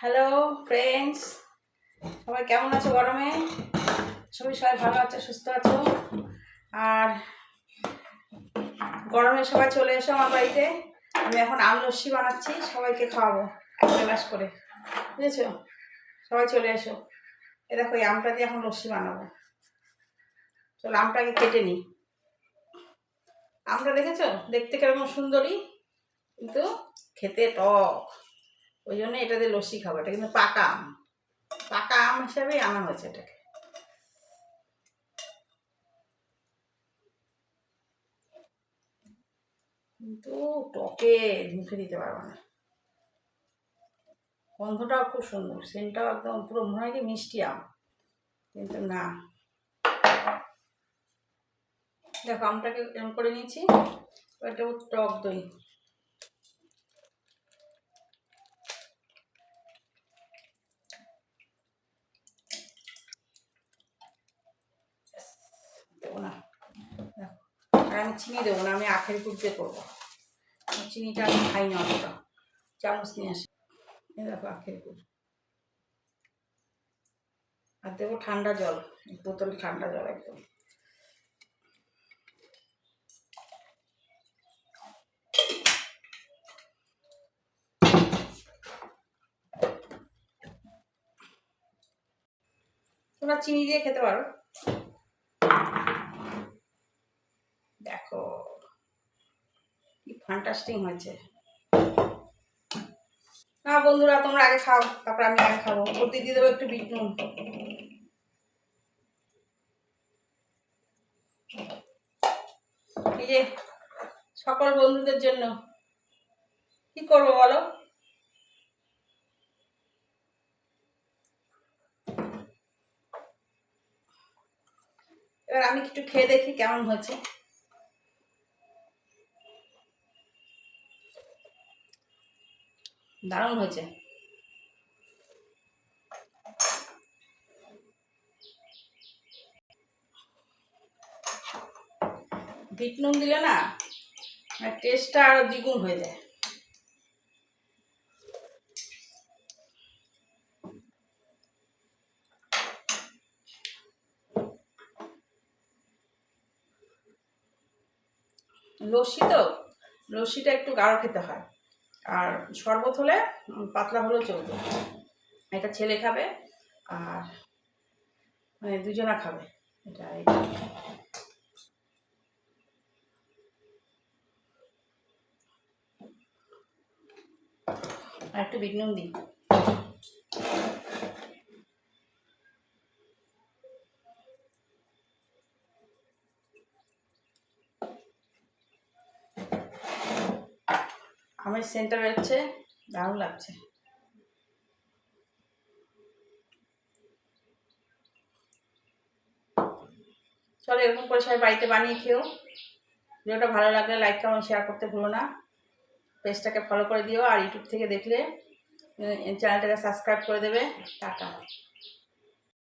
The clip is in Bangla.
হ্যালো ফ্রেন্ডস সবাই কেমন আছো গরমে? সবাই সবাই ভালো আছে, সুস্থ আছো? আর গরমে সবাই চলে এসো আমার বাড়িতে। আমি এখন আম লস্যি বানাচ্ছি, সবাইকে খাওয়াবো এক গ্লাস করে। বুঝেছ? সবাই চলে এসো। এ দেখো, এই আমটা দিয়ে এখন লস্যি বানাবো। চলো আমটাকে কেটে নিই। আমটা দেখেছ? দেখতে কীরকম সুন্দরী, কিন্তু খেতে টক। ওই জন্য এটা দিয়ে লস্যি খাব, এটা কিন্তু পাকা আম। পাকা আম হিসাবেই আনা হয়েছে এটাকে। কিন্তু টকে মুখে দিতে পারব না। গন্ধটাও খুব সুন্দর, সেন্টটাও একদম পুরো মনে হয় কি মিষ্টি আম। কিন্তু না। দেখো আমটাকে এরকম করে নিয়েছি এটা টক দই দেবো না দেখো আর আমি চিনি দেবো না, আমি আখের দিয়ে করব। চিনিটা আমি খাই না অতটা। চামচ নিয়ে আসি। এই দেখো আখের গুড়। আর দেবো ঠান্ডা জল বোতল ঠান্ডা জল একদম। তোমরা চিনি দিয়ে খেতে পারো দেখো কি ফান্টাস্টিং হয়েছে। না বন্ধুরা, তোমরা আগে খাও, তারপর আমি আগে খাব। ওতে দিয়ে দেবো একটু বিট নুন। এই যে, সকল বন্ধুদের জন্য। কি করব বলো? এবার আমি একটু খেয়ে দেখি কেমন হয়েছে। দারুণ হয়েছে। বিট নুন দিলে না টেস্টটা আরও দ্বিগুণ হয়ে যায়। লস্যি তো? লস্যিটা একটু গাঢ় খেতে হয়। আর শরবত হলে পাতলা হলেও চলবে। এটা ছেলে খাবে আর মানে দুজনা খাবে। এটা আর একটু বিঘ্ন দিই। আমের সেন্টার হচ্ছে দারুণ লাগছে। চলো এরকম করে সবাই বাড়িতে বানিয়ে খেও। ভিডিওটা ভালো লাগলে লাইক কমেন্ট শেয়ার করতে ভুলো না। পেজটাকে ফলো করে দিও আর ইউটিউব থেকে দেখলে চ্যানেলটাকে সাবস্ক্রাইব করে দেবে। টাটা।